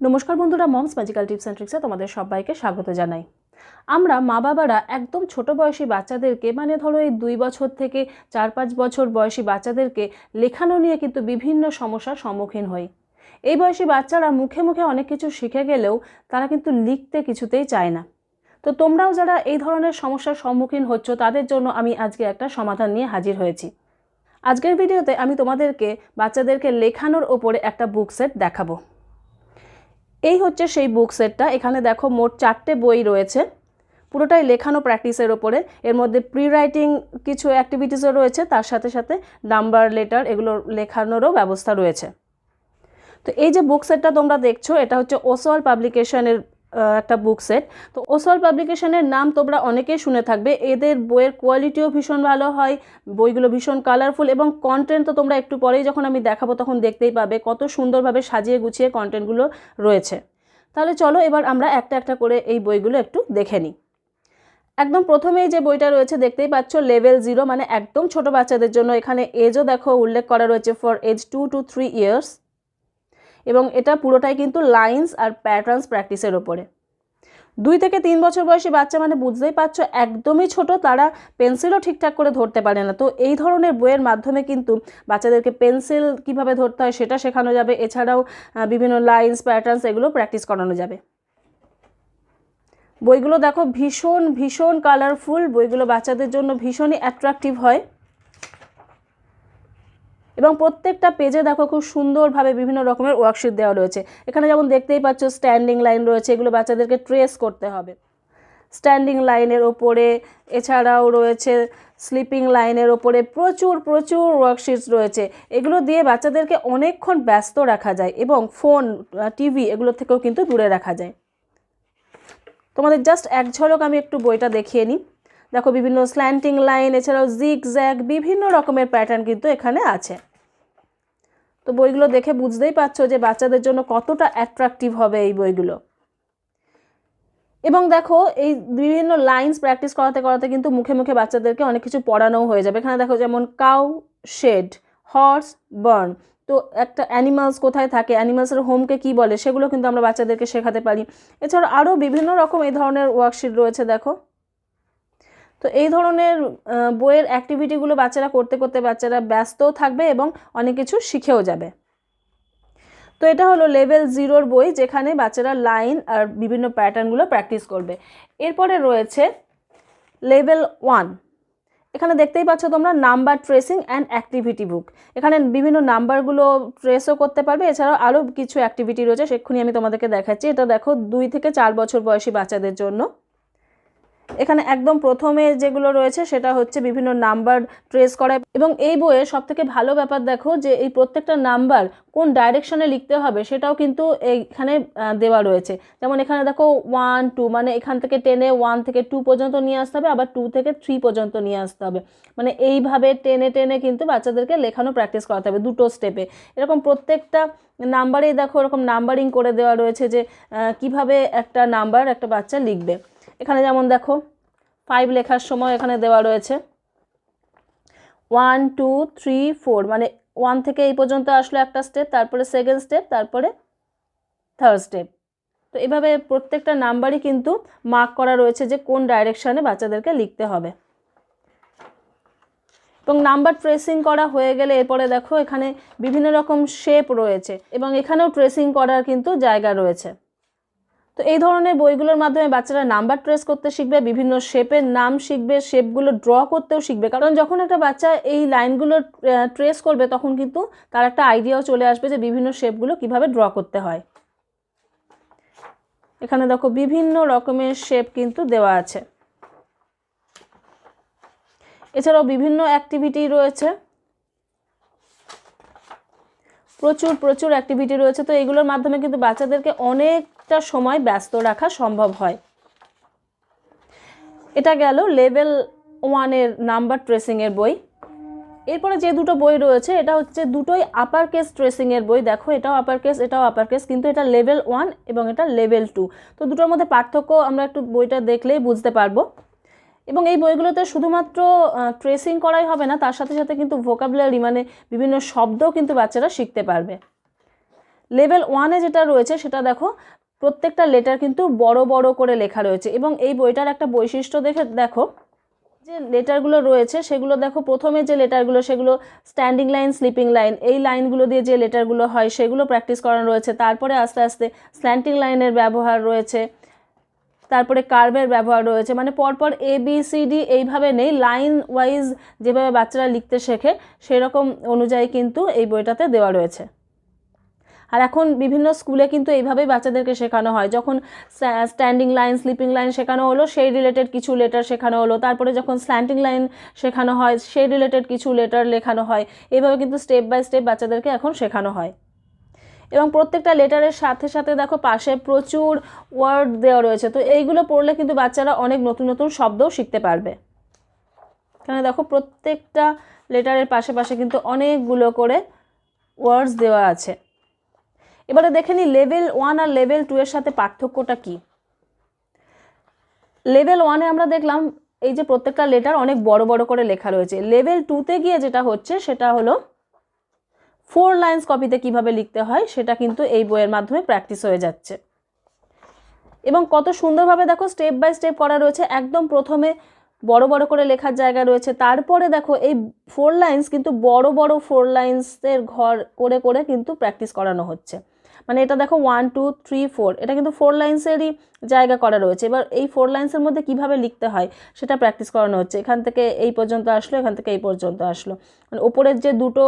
নমস্কার বন্ধুরা, mom's magical tips and ট্রিক্সে তোমাদের সবাইকে স্বাগত জানাই। আমরা মা বাবারা একদম ছোট বয়সী বাচ্চাদেরকে মানে ধরো এই দুই বছর থেকে চার পাঁচ বছর বয়সী বাচ্চাদেরকে লেখানো নিয়ে কিন্তু বিভিন্ন সমস্যার সম্মুখীন হই। এই বয়সী বাচ্চারা মুখে মুখে অনেক কিছু শিখে গেলেও তারা কিন্তু লিখতে কিছুতেই চায় না। তো তোমরাও যারা এই ধরনের সমস্যার সম্মুখীন হচ্ছ, তাদের জন্য আমি আজকে একটা সমাধান নিয়ে হাজির হয়েছি। আজকের ভিডিওতে আমি তোমাদেরকে বাচ্চাদেরকে লেখানোর ওপরে একটা বুক সেট দেখাবো। এই হচ্ছে সেই বুক সেটটা এখানে দেখো মোট চারটে বই রয়েছে। পুরোটাই লেখানো প্র্যাকটিসের ওপরে। এর মধ্যে প্রি রাইটিং কিছু অ্যাক্টিভিটিসও রয়েছে। তার সাথে সাথে নাম্বার লেটার এগুলো লেখানোরও ব্যবস্থা রয়েছে। তো এই যে বুক সেটটা তোমরা দেখছ, এটা হচ্ছে ওসওয়াল পাবলিকেশনের একটা বুক সেট তো ওসল পাবলিকেশনের নাম তোমরা অনেকেই শুনে থাকবে। এদের বইয়ের কোয়ালিটিও ভীষণ ভালো হয়, বইগুলো ভীষণ কালারফুল এবং কন্টেন্ট তো তোমরা একটু পরেই যখন আমি দেখাবো তখন দেখতেই পাবে কত সুন্দরভাবে সাজিয়ে গুছিয়ে কন্টেন্টগুলো রয়েছে। তাহলে চলো এবার আমরা একটা একটা করে এই বইগুলো একটু দেখে নিই। একদম প্রথমেই যে বইটা রয়েছে দেখতেই পাচ্ছ লেভেল জিরো মানে একদম ছোট বাচ্চাদের জন্য। এখানে এজও দেখো উল্লেখ করা রয়েছে for age two to three years এবং এটা পুরোটাই কিন্তু লাইন্স আর প্যাটার্নস প্র্যাকটিসের ওপরে দুই থেকে তিন বছর বয়সী বাচ্চা মানে বুঝতেই পারছ, একদমই ছোট, তারা পেন্সিলও ঠিকঠাক করে ধরতে পারে না। তো এই ধরনের বইয়ের মাধ্যমে কিন্তু বাচ্চাদেরকে পেন্সিল কীভাবে ধরতে হয় সেটা শেখানো যাবে। এছাড়াও বিভিন্ন লাইন্স প্যাটার্নস এগুলো প্র্যাকটিস করানো যাবে। বইগুলো দেখো ভীষণ ভীষণ কালারফুল বইগুলো বাচ্চাদের জন্য ভীষণই অ্যাট্রাকটিভ হয়। এবং প্রত্যেকটা পেজে দেখো খুব সুন্দরভাবে বিভিন্ন রকমের ওয়ার্কশিট দেওয়া রয়েছে। এখানে যেমন দেখতেই পাচ্ছ স্ট্যান্ডিং লাইন রয়েছে, এগুলো বাচ্চাদেরকে ট্রেস করতে হবে। স্ট্যান্ডিং লাইনের ওপরে, এছাড়াও রয়েছে স্লিপিং লাইনের ওপরে প্রচুর প্রচুর ওয়ার্কশিটস রয়েছে। এগুলো দিয়ে বাচ্চাদেরকে অনেকক্ষণ ব্যস্ত রাখা যায় এবং ফোন টিভি এগুলো থেকেও কিন্তু দূরে রাখা যায়। তোমাদের জাস্ট এক ঝলক আমি একটু বইটা দেখিয়ে নিই। দেখো, বিভিন্ন স্ল্যান্টিং লাইন এছাড়াও জিগ জ্যাগ বিভিন্ন রকমের প্যাটার্ন কিন্তু এখানে আছে। তো বইগুলো দেখে বুঝতেই পারছ যে বাচ্চাদের জন্য কতটা অ্যাট্রাকটিভ হবে এই বইগুলো। এবং দেখো, এই বিভিন্ন লাইন্স প্র্যাকটিস করাতে করাতে কিন্তু মুখে মুখে বাচ্চাদেরকে অনেক কিছু পড়ানোও হয়ে যাবে। এখানে দেখো, যেমন কাউ শেড হর্স বার্ন তো একটা অ্যানিমালস কোথায় থাকে অ্যানিমালসের হোমকে কি বলে, সেগুলো কিন্তু আমরা বাচ্চাদেরকে শেখাতে পারি। এছাড়া আরও বিভিন্ন রকম এই ধরনের ওয়ার্কশিট রয়েছে, দেখো। তো এই ধরনের বইয়ের অ্যাক্টিভিটিগুলো বাচ্চারা করতে করতে বাচ্চারা ব্যস্তও থাকবে এবং অনেক কিছু শিখেও যাবে। তো এটা হলো লেভেল জিরোর বই যেখানে বাচ্চারা লাইন আর বিভিন্ন প্যাটার্নগুলো প্র্যাকটিস করবে। এরপরে রয়েছে লেভেল ওয়ান এখানে দেখতেই পাচ্ছ তোমরা number tracing and activity book এখানে বিভিন্ন নাম্বারগুলো ট্রেসও করতে পারবে। এছাড়াও আরও কিছু অ্যাক্টিভিটি রয়েছে, সেক্ষুনি আমি তোমাদেরকে দেখাচ্ছি। এটা দেখো দুই থেকে চার বছর বয়সী বাচ্চাদের জন্য। এখানে একদম প্রথমে যেগুলো রয়েছে সেটা হচ্ছে বিভিন্ন নাম্বার ট্রেস করা এবং এই বইয়ের সব থেকে ভালো ব্যাপার দেখো যে এই প্রত্যেকটা নাম্বার কোন ডাইরেকশনে লিখতে হবে সেটাও কিন্তু এইখানে দেওয়া রয়েছে। যেমন এখানে দেখো ওয়ান টু মানে এখান থেকে টেনে ওয়ান থেকে টু পর্যন্ত নিয়ে আসতে হবে, আবার টু থেকে থ্রি পর্যন্ত নিয়ে আসতে হবে। মানে এইভাবে টেনে টেনে কিন্তু বাচ্চাদেরকে লেখানো প্র্যাকটিস করাতে হবে দুটো স্টেপে এরকম প্রত্যেকটা নাম্বারেই দেখো এরকম নাম্বারিং করে দেওয়া রয়েছে যে কীভাবে একটা নাম্বার একটা বাচ্চা লিখবে। এখানে যেমন দেখো ফাইভ লেখার সময় এখানে দেওয়া রয়েছে। ওয়ান টু থ্রি ফোর মানে ওয়ান থেকে এই পর্যন্ত আসলো একটা স্টেপ তারপরে সেকেন্ড স্টেপ তারপরে থার্ড স্টেপ তো এভাবে প্রত্যেকটা নাম্বারই কিন্তু মার্ক করা রয়েছে যে কোন ডাইরেকশানে বাচ্চাদেরকে লিখতে হবে। এবং নাম্বার ট্রেসিং করা হয়ে গেলে এরপরে দেখো এখানে বিভিন্ন রকম শেপ রয়েছে এবং এখানেও ট্রেসিং করার কিন্তু জায়গা রয়েছে। তো এই ধরনের বইগুলোর মাধ্যমে বাচ্চারা নাম্বার ট্রেস করতে শিখবে, বিভিন্ন শেপের নাম শিখবে, শেপগুলো ড্র করতেও শিখবে। কারণ যখন একটা বাচ্চা এই লাইনগুলো ট্রেস করবে, তখন কিন্তু তার একটা আইডিয়াও চলে আসবে যে বিভিন্ন শেপগুলো কীভাবে ড্র করতে হয়। এখানে দেখো বিভিন্ন রকমের শেপ কিন্তু দেওয়া আছে। এছাড়াও বিভিন্ন অ্যাক্টিভিটি রয়েছে। প্রচুর প্রচুর অ্যাক্টিভিটি রয়েছে। তো এগুলোর মাধ্যমে কিন্তু বাচ্চাদেরকে অনেকটা সময় ব্যস্ত রাখা সম্ভব হয়। এটা গেল লেভেল ওয়ানের নাম্বার ট্রেসিংয়ের বই। এরপরে যে দুটো বই রয়েছে, এটা হচ্ছে দুটোই আপার কেস ট্রেসিংয়ের বই। দেখো, এটাও আপার কেস এটাও আপার কেস কিন্তু এটা লেভেল ওয়ান এবং এটা লেভেল টু তো দুটোর মধ্যে পার্থক্য আমরা একটু বইটা দেখলেই বুঝতে পারব। এবং এই বইগুলোতে শুধুমাত্র ট্রেসিং করাই হবে না, তার সাথে সাথে কিন্তু ভোকাবুলারি মানে বিভিন্ন শব্দও কিন্তু বাচ্চারা শিখতে পারবে। লেভেল ওয়ানে যেটা রয়েছে, সেটা দেখো প্রত্যেকটা লেটার কিন্তু বড় বড় করে লেখা রয়েছে এবং এই বইটার একটা বৈশিষ্ট্য দেখে, দেখো, যে লেটারগুলো রয়েছে সেগুলো দেখো, প্রথমে যে লেটারগুলো সেগুলো স্ট্যান্ডিং লাইন স্লিপিং লাইন এই লাইনগুলো দিয়ে যে লেটারগুলো হয় সেগুলো প্র্যাকটিস করানো রয়েছে। তারপরে আস্তে আস্তে স্ল্যান্টিং লাইনের ব্যবহার রয়েছে। তারপরে কার্ভের ব্যবহার রয়েছে। মানে পরপর এ বি সি ডি এইভাবে নেই। লাইন ওয়াইজ যেভাবে বাচ্চারা লিখতে শেখে, সেরকম অনুযায়ী কিন্তু এই বইটাতে দেওয়া রয়েছে। আর এখন বিভিন্ন স্কুলে কিন্তু এইভাবেই বাচ্চাদেরকে শেখানো হয়। যখন স্ট্যান্ডিং লাইন স্লিপিং লাইন শেখানো হলো, সেই রিলেটেড কিছু লেটার শেখানো হলো। তারপরে যখন স্ল্যান্টিং লাইন শেখানো হয়, সেই রিলেটেড কিছু লেটার লেখানো হয়। এইভাবে কিন্তু স্টেপ বাই স্টেপ বাচ্চাদেরকে এখন শেখানো হয়। এবং প্রত্যেকটা লেটারের সাথে সাথে দেখো পাশে প্রচুর ওয়ার্ড দেওয়া রয়েছে। তো এইগুলো পড়লে কিন্তু বাচ্চারা অনেক নতুন নতুন শব্দও শিখতে পারবে। কেন দেখো প্রত্যেকটা লেটারের পাশে পাশে কিন্তু অনেকগুলো করে ওয়ার্ডস দেওয়া আছে। এবারে দেখে নিই লেভেল ওয়ান আর লেভেল টু এর সাথে পার্থক্যটা কি? লেভেল ওয়ানে আমরা দেখলাম, এই যে প্রত্যেকটা লেটার অনেক বড় বড় করে লেখা রয়েছে। লেভেল টুতে গিয়ে যেটা হচ্ছে, সেটা হলো ফোর লাইন্স কপিতে কীভাবে লিখতে হয়, সেটা কিন্তু এই বইয়ের মাধ্যমে প্র্যাকটিস হয়ে যাচ্ছে। এবং কত সুন্দরভাবে দেখো স্টেপ বাই স্টেপ করা রয়েছে। একদম প্রথমে বড় বড় করে লেখার জায়গা রয়েছে। তারপরে দেখো, এই ফোর লাইন্স কিন্তু বড় বড় ফোর লাইন্সের ঘর করে করে কিন্তু প্র্যাকটিস করানো হচ্ছে। মানে এটা দেখো ওয়ান টু থ্রি ফোর এটা কিন্তু ফোর লাইন্সেরই জায়গা করা রয়েছে। এবার এই ফোর লাইন্সের মধ্যে কীভাবে লিখতে হয় সেটা প্র্যাকটিস করানো হচ্ছে। এখান থেকে এই পর্যন্ত আসলো, এখান থেকে এই পর্যন্ত আসলো। মানে ওপরের যে দুটো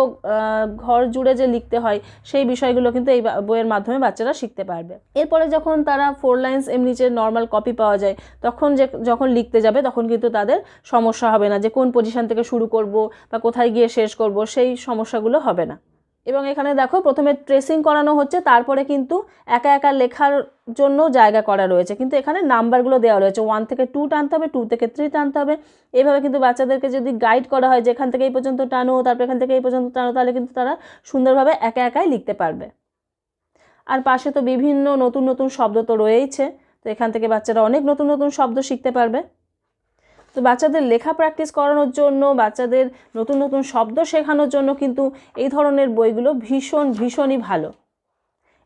ঘর জুড়ে যে লিখতে হয়, সেই বিষয়গুলো কিন্তু এই বইয়ের মাধ্যমে বাচ্চারা শিখতে পারবে। এরপরে যখন তারা ফোর লাইন্স এমনি যে নর্মাল কপি পাওয়া যায়, তখন যে, যখন লিখতে যাবে, তখন কিন্তু তাদের সমস্যা হবে না যে কোন পজিশন থেকে শুরু করব বা কোথায় গিয়ে শেষ করব, সেই সমস্যাগুলো হবে না। এবং এখানে দেখো প্রথমে ট্রেসিং করানো হচ্ছে, তারপরে কিন্তু একা একা লেখার জন্য জায়গা করা রয়েছে। কিন্তু এখানে নাম্বারগুলো দেওয়া রয়েছে। ওয়ান থেকে টু টানতে হবে টু থেকে থ্রি টানতে হবে। এভাবে কিন্তু বাচ্চাদেরকে যদি গাইড করা হয় যে এখান থেকে এই পর্যন্ত টানো, তারপর এখান থেকে এই পর্যন্ত টানো, তাহলে কিন্তু তারা সুন্দরভাবে একা একাই লিখতে পারবে। আর পাশে তো বিভিন্ন নতুন নতুন শব্দ তো রয়েইছে। তো এখান থেকে বাচ্চারা অনেক নতুন নতুন শব্দ শিখতে পারবে। তো বাচ্চাদের লেখা প্র্যাকটিস করানোর জন্য, বাচ্চাদের নতুন নতুন শব্দ শেখানোর জন্য কিন্তু এই ধরনের বইগুলো ভীষণ, ভীষণই ভালো।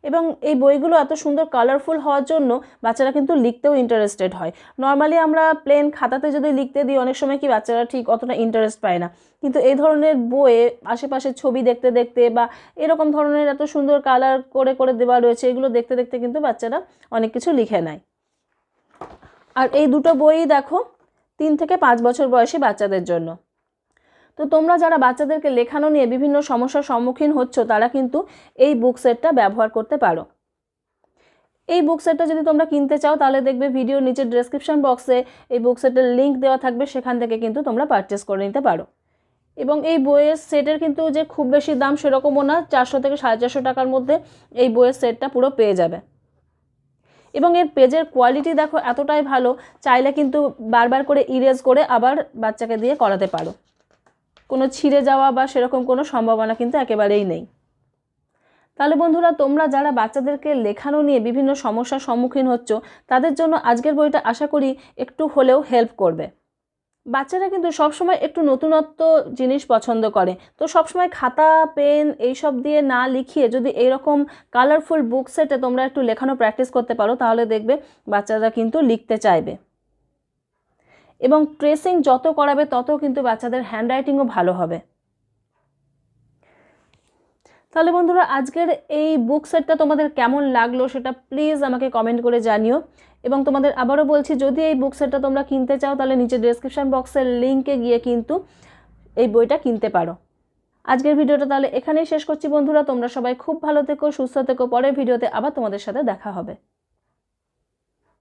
এবং এই বইগুলো এত সুন্দর কালারফুল হওয়ার জন্য বাচ্চারা কিন্তু লিখতেও ইন্টারেস্টেড হয়। নর্মালি আমরা প্লেন খাতাতে যদি লিখতে দিই, অনেক সময় কি বাচ্চারা ঠিক অতটা ইন্টারেস্ট পায় না। কিন্তু এই ধরনের বইয়ে আশেপাশে ছবি দেখতে দেখতে বা এরকম ধরনের এত সুন্দর কালার করে করে দেওয়া রয়েছে, এগুলো দেখতে দেখতে কিন্তু বাচ্চারা অনেক কিছু লিখে নেয়। আর এই দুটো বই দেখো তিন থেকে পাঁচ বছর বয়সী বাচ্চাদের জন্য। তো তোমরা যারা বাচ্চাদেরকে লেখানো নিয়ে বিভিন্ন সমস্যার সম্মুখীন হচ্ছ, তারা কিন্তু এই বুক সেটটা ব্যবহার করতে পারো। এই বুক সেটটা যদি তোমরা কিনতে চাও, তাহলে দেখবে ভিডিওর নিচে ডেসক্রিপশন বক্সে এই বুক সেটের লিঙ্ক দেওয়া থাকবে, সেখান থেকে কিন্তু তোমরা পারচেস করে নিতে পারো। এবং এই বইয়ের সেটের কিন্তু যে খুব বেশি দাম সেরকমও না, চারশো থেকে সাড়ে চারশো টাকার মধ্যে এই বইয়ের সেটটা পুরো পেয়ে যাবে। এবং এর পেজের কোয়ালিটি দেখো এতটাই ভালো, চাইলে কিন্তু বারবার করে ইরেজ করে আবার বাচ্চাকে দিয়ে করাতে পারো। কোনো ছিঁড়ে যাওয়া বা সেরকম কোনো সম্ভাবনা কিন্তু একেবারেই নেই। তাহলে বন্ধুরা, তোমরা যারা বাচ্চাদেরকে লেখানো নিয়ে বিভিন্ন সমস্যার সম্মুখীন হচ্ছ, তাদের জন্য আজকের বইটা আশা করি একটু হলেও হেল্প করবে। বাচ্চারা কিন্তু সবসময় একটু নতুনত্ব জিনিস পছন্দ করে। তো সবসময় খাতা, পেন এইসব দিয়ে না লিখিয়ে যদি এইরকম কালারফুল বুক সেটে তোমরা একটু লেখানো প্র্যাকটিস করতে পারো, তাহলে দেখবে বাচ্চারা কিন্তু লিখতে চাইবে। এবং ট্রেসিং যত করাবে, তত কিন্তু বাচ্চাদের হ্যান্ডরাইটিংও ভালো হবে। তাহলে বন্ধুরা, আজকের এই বুক সেটটা তোমাদের কেমন লাগল সেটা প্লিজ আমাকে কমেন্ট করে জানিও। এবং তোমাদের আবারও বলছি, যদি এই বুক সেটটা তোমরা কিনতে চাও, তাহলে নিচে ডেসক্রিপশান বক্সের লিঙ্কে গিয়ে কিন্তু এই বইটা কিনতে পারো। আজকের ভিডিওটা তাহলে এখানেই শেষ করছি বন্ধুরা। তোমরা সবাই খুব ভালো থেকো, সুস্থ থেকো। পরের ভিডিওতে আবার তোমাদের সাথে দেখা হবে।